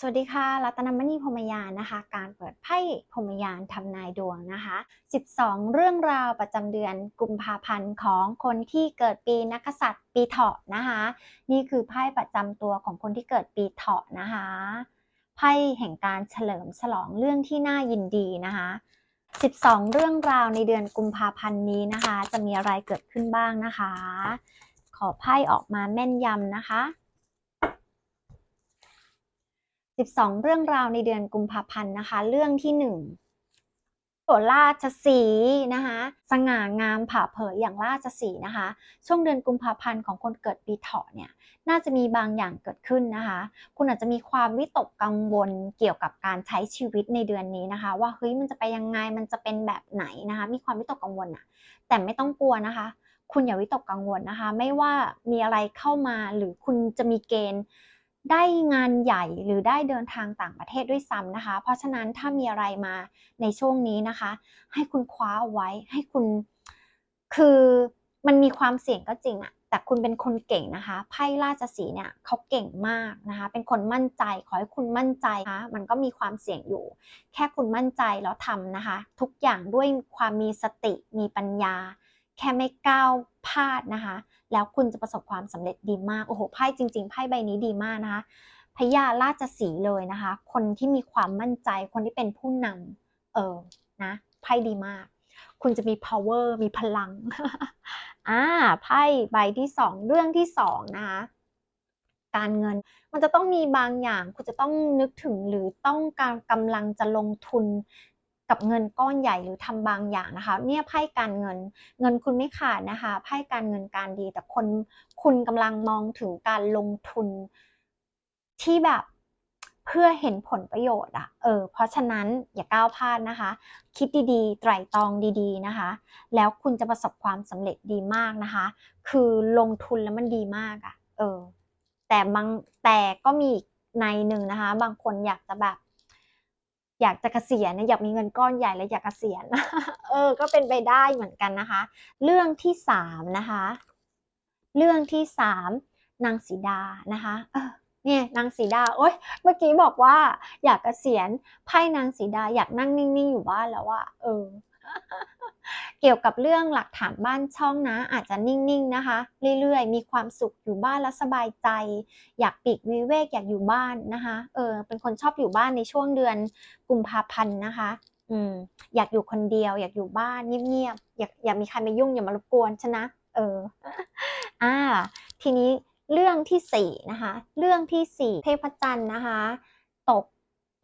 สวัสดีค่ะ รัตนมณีพรมยานนะคะ การเปิดไพ่พรมยานทำนายดวงนะคะ 12 เรื่องราวประจำเดือนกุมภาพันธ์ของคนที่เกิดปีนักกษัตริย์ปีเถาะนะคะ นี่คือไพ่ประจำตัวของคนที่เกิดปีเถาะนะคะ ไพ่แห่งการเฉลิมฉลองเรื่องที่น่ายินดีนะคะ 12 เรื่องราวในเดือนกุมภาพันธ์นี้นะคะ จะมีอะไรเกิดขึ้นบ้างนะคะ ขอไพ่ออกมาแม่นยำนะคะ 12 เรื่องราวในเดือนกุมภาพันธ์นะคะ เรื่องที่ 1โสราชสีนะคะ สง่างามผ่าเผยอย่างราชสีนะคะ ช่วงเดือนกุมภาพันธ์ของคนเกิดปีเถาะเนี่ย น่าจะมีบางอย่างเกิดขึ้นนะคะ คุณอาจจะมีความวิตกกังวลเกี่ยวกับการใช้ชีวิตในเดือนนี้นะคะ ว่าเฮ้ยมันจะไปยังไง มันจะเป็นแบบไหนนะคะ มีความวิตกกังวลอะแต่ไม่ต้องกลัวนะคะ คุณอย่าวิตกกังวลนะคะ ไม่ว่ามีอะไรเข้ามาหรือคุณจะมีเกณฑ์ ได้งานใหญ่หรือได้เดินทางต่างประเทศด้วยซ้ำนะคะ เพราะฉะนั้นถ้ามีอะไรมาในช่วงนี้นะคะ ให้คุณคว้าเอาไว้ให้คุณ คือมันมีความเสี่ยงก็จริงอะแต่คุณเป็นคนเก่งนะคะไพ่ราชสีเนี่ยเขาเก่งมากนะคะ เป็นคนมั่นใจขอให้คุณมั่นใจนะคะมันก็มีความเสี่ยงอยู่ แค่คุณมั่นใจแล้วทำนะคะ ทุกอย่างด้วยความมีสติมีปัญญา แค่ไม่ก้าวพลาดนะคะ แล้วคุณจะประสบความสำเร็จดีมาก โอ้โห ไพ่จริง ๆ ไพ่ใบนี้ดีมากนะคะ พญาราชสีเลยนะคะ คนที่มีความมั่นใจ คนที่เป็นผู้นำเออ นะ ไพ่ดีมาก คุณจะมี power มีพลัง อ่า ไพ่ใบที่สอง เรื่องที่สองนะคะ การเงิน มันจะต้องมีบางอย่าง คุณจะต้องนึกถึงหรือต้องการกำลังจะลงทุน กับเงินก้อนใหญ่หรือทำบางอย่างนะคะ เนี่ยไพ่การเงิน เงินคุณไม่ขาดนะคะไพ่การเงินการดี แต่คนคุณกำลังมองถึงการลงทุนที่แบบเพื่อเห็นผลประโยชน์อะเออ เพราะฉะนั้นอย่าก้าวพลาดนะคะ คิดดีๆ ไตร่ตรองดีๆนะคะ แล้วคุณจะประสบความสำเร็จดีมากนะคะ คือลงทุนแล้วมันดีมากอะเออ แต่บางแต่ก็มีในหนึ่งนะคะ บางคนอยากจะแบบ อยากจะเกษียณเนี่ยอยากมีเงินก้อนใหญ่และอยากเกษียณเออ ก็เป็นไปได้เหมือนกันนะคะ เรื่องที่สามนะคะ เรื่องที่สามนางสีดานะคะเออเนี่ยนางสีดาโอ๊ยเมื่อกี้บอกว่า อยากเกษียณไพ่นางสีดาอยากนั่งนิ่งๆอยู่บ้านแล้วว่าเออ เกี่ยวกับเรื่องหลักฐานบ้านช่องนะ อาจจะนิ่งๆนะคะ เรื่อยๆ มีความสุขอยู่บ้านแล้วสบายใจ อยากปีกวิเวกอยากอยู่บ้านนะคะเออเป็นคนชอบอยู่บ้านในช่วงเดือนกุมภาพันธ์นะคะอืมอยากอยู่คนเดียว อยากอยู่บ้านเงียบๆอยากอยากมีใครมายุ่งอย่ามารบกวนฉันะ เอออ่าทีนี้เรื่องที่สี่นะคะ เรื่องที่สี่เทพจันทร์นะคะ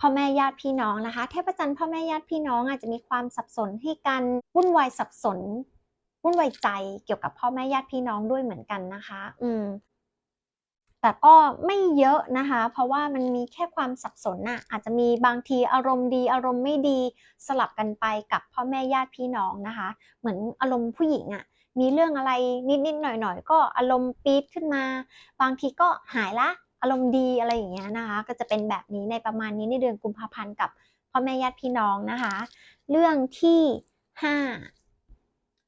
พ่อแม่ญาติพี่น้องนะคะ เทพจันทร์พ่อแม่ญาติพี่น้องอาจจะมีความสับสนให้กันวุ่นวายสับสนวุ่นวายใจเกี่ยวกับพ่อแม่ญาติพี่น้องด้วยเหมือนกันนะคะ อืม แต่ก็ไม่เยอะนะคะ เพราะว่ามันมีแค่ความสับสนน่ะ อาจจะมีบางทีอารมณ์ดีอารมณ์ไม่ดีสลับกันไปกับพ่อแม่ญาติพี่น้องนะคะ เหมือนอารมณ์ผู้หญิงอะ่ะมีเรื่องอะไรนิดๆหน่อยๆก็อารมณ์ปี๊ดขึ้นมา บางทีก็หายละ อารมณ์ดีอะไรอย่างเงี้ยนะคะ ก็จะเป็นแบบนี้ในประมาณนี้ในเดือนกุมภาพันธ์กับพ่อแม่ญาติพี่น้องนะคะ เรื่องที่ห้า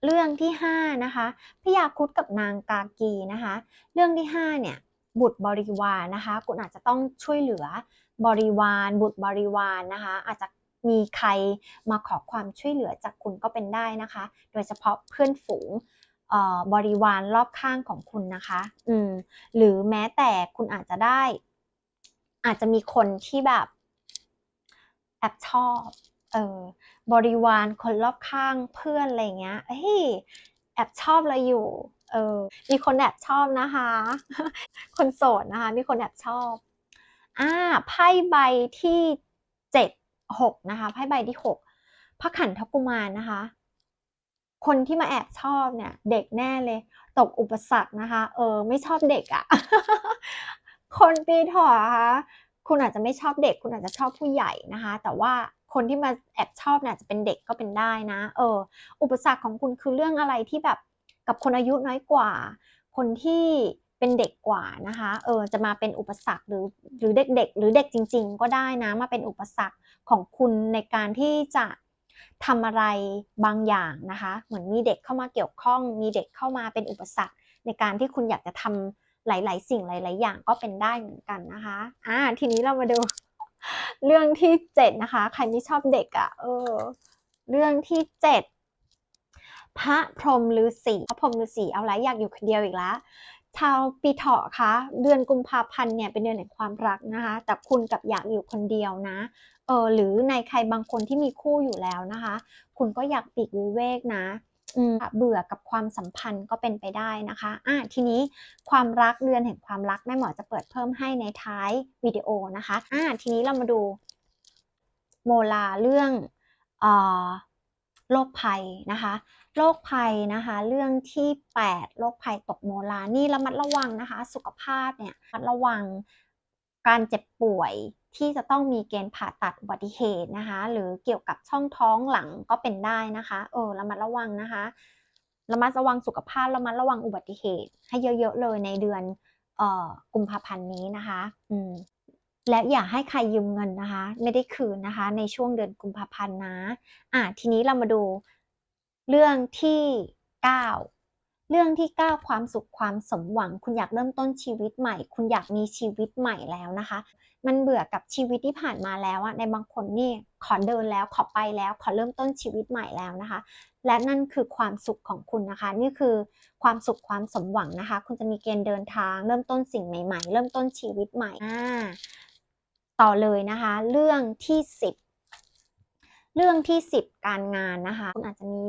เรื่องที่ห้านะคะพญาคุดกับนางกากีนะคะ เรื่องที่ห้าเนี่ยบุตรบริวารนะคะ คุณอาจจะต้องช่วยเหลือบริวาร บุตรบริวารนะคะ อาจจะมีใครมาขอความช่วยเหลือจากคุณก็เป็นได้นะคะ โดยเฉพาะเพื่อนฝูง บริวารรอบข้างของคุณนะคะ อืม หรือแม้แต่คุณอาจจะได้ อาจจะมีคนที่แบบแอบชอบ เออ บริวารคนรอบข้างเพื่อนอะไรเงี้ย เฮ้ย แอบชอบเราอยู่ เออ มีคนแอบชอบนะคะ คนโสดนะคะ มีคนแอบชอบ อ่า ไพ่ใบที่เจ็ดหกนะคะ ไพ่ใบที่หกพระขันทกุมารนะคะ คนที่มาแอบชอบเนี่ย เด็กแน่เลย ตกอุปสรรคนะคะ เออ ไม่ชอบเด็กอะ่ะ คนปีถาะคะคุณอาจจะไม่ชอบเด็ก คุณอาจจะชอบผู้ใหญ่นะคะ แต่ว่าคนที่มาแอบชอบเนี่ยจะเป็นเด็กก็เป็นได้นะ เออ อุปสรรคของคุณคือเรื่องอะไรที่แบบกับคนอายุน้อยกว่า คนที่เป็นเด็กกว่านะคะ เออ จะมาเป็นอุปสรรคหรือหรือเด็กๆ หรือเด็กจริง ๆ ก็ได้นะ มาเป็นอุปสรรคของคุณในการที่จะ ทำอะไรบางอย่างนะคะ เหมือนมีเด็กเข้ามาเกี่ยวข้อง มีเด็กเข้ามาเป็นอุปสรรค ในการที่คุณอยากจะทำหลาย ๆ สิ่งหลาย ๆ อย่างก็เป็นได้เหมือนกันนะคะอ่าทีนี้เรามาดูเรื่องที่เจ็ดนะคะ ใครไม่ชอบเด็กอะ่ะ เออ เรื่องที่เจ็ดพระพรหมฤาษีพระพรหมฤาษีเอาไรอยากอยู่คนเดียวอีกแล้ว ชาวปีเถาะคะเดือนกุมภาพันธ์เนี่ยเป็นเดือนแห่งความรักนะคะ แต่คุณกับอยากอยู่คนเดียวนะเออหรือในใครบางคนที่มีคู่อยู่แล้วนะคะ คุณก็อยากปลีกวิเวกนะอืมเบื่อกับความสัมพันธ์ก็เป็นไปได้นะคะอะทีนี้ความรักเดือนแห่งความรักแม่หมอจะเปิดเพิ่มให้ในท้ายวิดีโอนะคะอะทีนี้เรามาดูโมลาเรื่องเอ่อ โรคภัยนะคะโรคภัยนะคะ เรื่องที่ 8โรคภัยตกโมลานี่ระมัดระวังนะคะ สุขภาพเนี่ยระมัดระวังการเจ็บป่วยที่จะต้องมีเกณฑ์ผ่าตัดอุบัติเหตุนะคะ หรือเกี่ยวกับช่องท้องหลังก็เป็นได้นะคะเออระมัดระวังนะคะระมัดระวังสุขภาพระมัดระวังอุบัติเหตุ ให้เยอะๆเลยในเดือนเอ่อกุมภาพันธ์นี้นะคะ อืม และอย่าให้ใครยืมเงินนะคะ ไม่ได้คืนนะคะ ในช่วงเดือนกุมภาพันธ์นะอะทีนี้เรามาดูเรื่องที่ 9 เรื่องที่ 9 ความสุขความสมหวัง คุณอยากเริ่มต้นชีวิตใหม่ คุณอยากมีชีวิตใหม่แล้วนะคะ มันเบื่อกับชีวิตที่ผ่านมาแล้วอะในบางคนนี่ขอเดินแล้วขอไปแล้วขอเริ่มต้นชีวิตใหม่แล้วนะคะ และนั่นคือความสุขของคุณนะคะ นี่คือความสุขความสมหวังนะคะ คุณจะมีเกณฑ์เดินทาง เริ่มต้นสิ่งใหม่ ๆ เริ่มต้นชีวิตใหม่อ่า ต่อเลยนะคะ เรื่องที่ 10 เรื่องที่ 10 การงานนะคะคุณอาจจะมี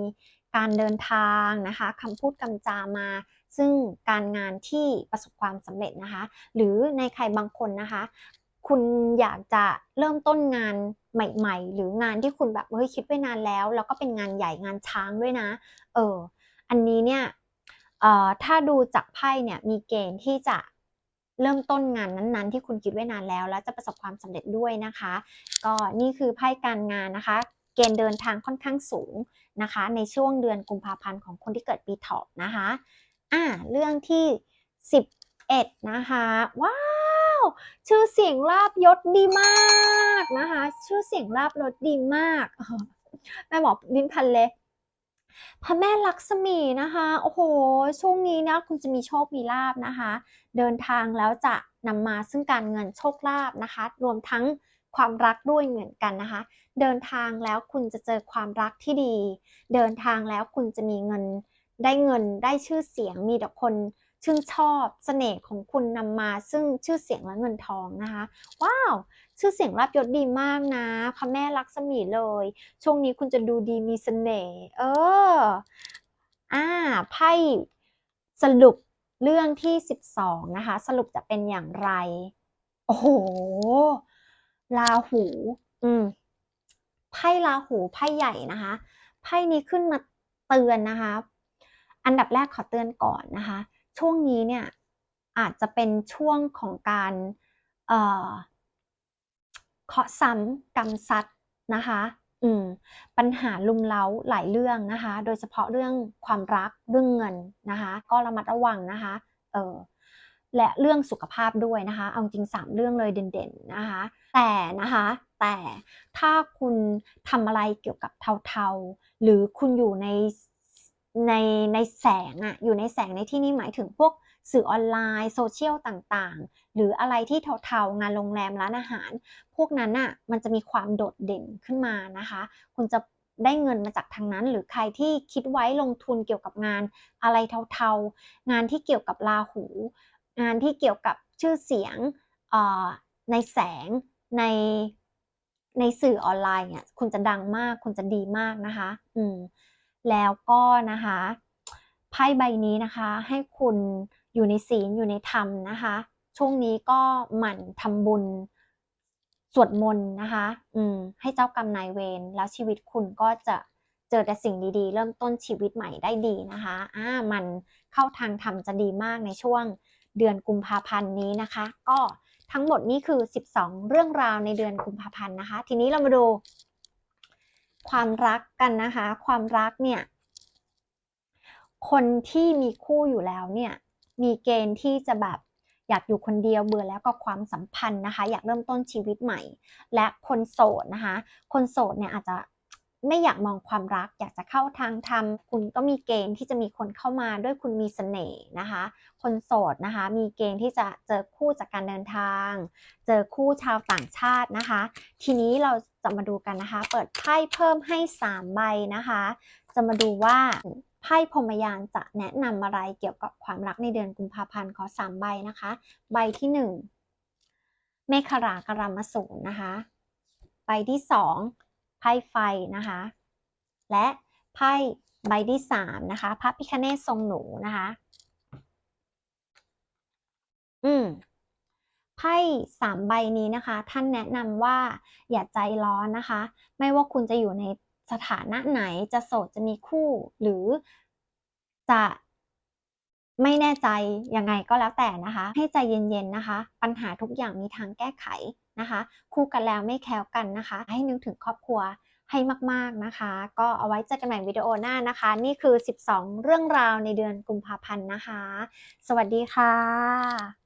การเดินทางนะคะคำพูดคำจามา ซึ่งการงานที่ประสบความสำเร็จนะคะ หรือในใครบางคนนะคะ คุณอยากจะเริ่มต้นงานใหม่ ๆ หรืองานที่คุณแบบเฮ้ยคิดไว้นานแล้ว แล้วก็เป็นงานใหญ่งานช้างด้วยนะ เออ อันนี้เนี่ยเอ่อถ้าดูจากไพ่เนี่ยมีเกณฑ์ที่จะ เริ่มต้นงานนั้นๆ ที่คุณคิดไว้นานแล้ว แล้วจะประสบความสำเร็จด้วยนะคะ ก็นี่คือไพ่การงานนะคะ เกณฑ์เดินทางค่อนข้างสูงนะคะ ในช่วงเดือนกุมภาพันธ์ของคนที่เกิดปีเถาะนะคะอ่าเรื่องที่ 11 นะคะว้าวชื่อเสียงลาบยศดีมากนะคะ ชื่อเสียงลาบยศดีมากแม่หมอลิ้นพันเลย พระแม่ลักษมีนะคะ โอ้โห ช่วงนี้นะคุณจะมีโชค มีลาบนะคะ เดินทางแล้วจะนำมาซึ่งการเงินโชคลาภนะคะ รวมทั้งความรักด้วยเหมือนกันนะคะ เดินทางแล้วคุณจะเจอความรักที่ดี เดินทางแล้วคุณจะมีเงิน ได้เงิน ได้ชื่อเสียง มีแต่คนชื่นชอบเสน่ห์ของคุณนำมาซึ่งชื่อเสียงและเงินทองนะคะ ว้าว ชื่อเสียงรับยศดีมากนะพระแม่ลักษมีเลย ช่วงนี้คุณจะดูดีมีเสน่ห์เอออ่าไพ่สรุปเรื่องที่ 12 นะคะ สรุปจะเป็นอย่างไร โอ้โหลาหู อืมไพ่ลาหูไพ่ใหญ่นะคะไพ่นี้ขึ้นมาเตือนนะคะ อันดับแรกขอเตือนก่อนนะคะ ช่วงนี้เนี่ยอาจจะเป็นช่วงของการเอ่อ เคาะซ้ำกำซัดนะคะอืมปัญหาลุมเล้าหลายเรื่องนะคะ โดยเฉพาะเรื่องความรักเรื่องเงินนะคะ ก็ระมัดระวังนะคะเออและเรื่องสุขภาพด้วยนะคะ เอาจริงสามเรื่องเลยเด่นๆนะคะ แต่นะคะ แต่ถ้าคุณทำอะไรเกี่ยวกับเทาๆ หรือคุณอยู่ในในในแสงอะอยู่ในแสงในที่นี้หมายถึงพวก สื่อออนไลน์โซเชียลต่างๆ หรืออะไรที่เทาๆงานโรงแรมร้านอาหาร พวกนั้นอะมันจะมีความโดดเด่นขึ้นมานะคะ คุณจะได้เงินมาจากทางนั้น หรือใครที่คิดไว้ลงทุนเกี่ยวกับงานอะไรเทาๆ งานที่เกี่ยวกับราหู งานที่เกี่ยวกับชื่อเสียงในแสงในในสื่อออนไลน์เนี่ยคุณจะดังมากคุณจะดีมากนะคะ อืมแล้วก็นะคะไพ่ใบนี้นะคะ ให้คุณ อยู่ในศีลอยู่ในธรรมนะคะ ช่วงนี้ก็หมั่นทำบุญสวดมนต์นะคะ อืม ให้เจ้ากรรมนายเวรแล้วชีวิตคุณก็จะเจอแต่สิ่งดีๆ เริ่มต้นชีวิตใหม่ได้ดีนะคะ อ่า มันเข้าทางธรรมจะดีมากในช่วงเดือนกุมภาพันธ์นี้นะคะ ก็ทั้งหมดนี่คือ 12 เรื่องราวในเดือนกุมภาพันธ์นะคะ ทีนี้เรามาดู ความรักกันนะคะ ความรักเนี่ย คนที่มีคู่อยู่แล้วเนี่ย มีเกณฑ์ที่จะแบบอยากอยู่คนเดียวเบื่อแล้วก็ความสัมพันธ์นะคะ อยากเริ่มต้นชีวิตใหม่ และคนโสดนะคะ คนโสดเนี่ยอาจจะไม่อยากมองความรัก อยากจะเข้าทางธรรมคุณก็มีเกณฑ์ที่จะมีคนเข้ามาด้วยคุณมีเสน่ห์นะคะ คนโสดนะคะ มีเกณฑ์ที่จะเจอคู่จากการเดินทาง เจอคู่ชาวต่างชาตินะคะ ทีนี้เราจะมาดูกันนะคะ เปิดไพ่เพิ่มให้ 3 ใบนะคะ จะมาดูว่า ไพ่พรมยานจะแนะนำอะไรเกี่ยวกับความรักในเดือนกุมภาพันธ์ขอ3ใบนะคะ ใบที่1เมฆรากรามสูรนะคะ ใบที่2ไพ่ไฟนะคะ และไพ่ใบที่3นะคะพระพิคเนศทรงหนูนะคะ อืมไพ่สามใบนี้นะคะ ท่านแนะนำว่าอย่าใจร้อนนะคะ ไม่ว่าคุณจะอยู่ใน สถานะไหนจะโสดจะมีคู่หรือจะไม่แน่ใจยังไงก็แล้วแต่นะคะ ให้ใจเย็นๆนะคะ ปัญหาทุกอย่างมีทางแก้ไขนะคะ คู่กันแล้วไม่แคล้วกันนะคะ ให้นึกถึงครอบครัวให้มากๆนะคะ ก็เอาไว้เจอกันใหม่วิดีโอหน้านะคะ นี่คือ 12 เรื่องราวในเดือนกุมภาพันธ์นะคะ สวัสดีค่ะ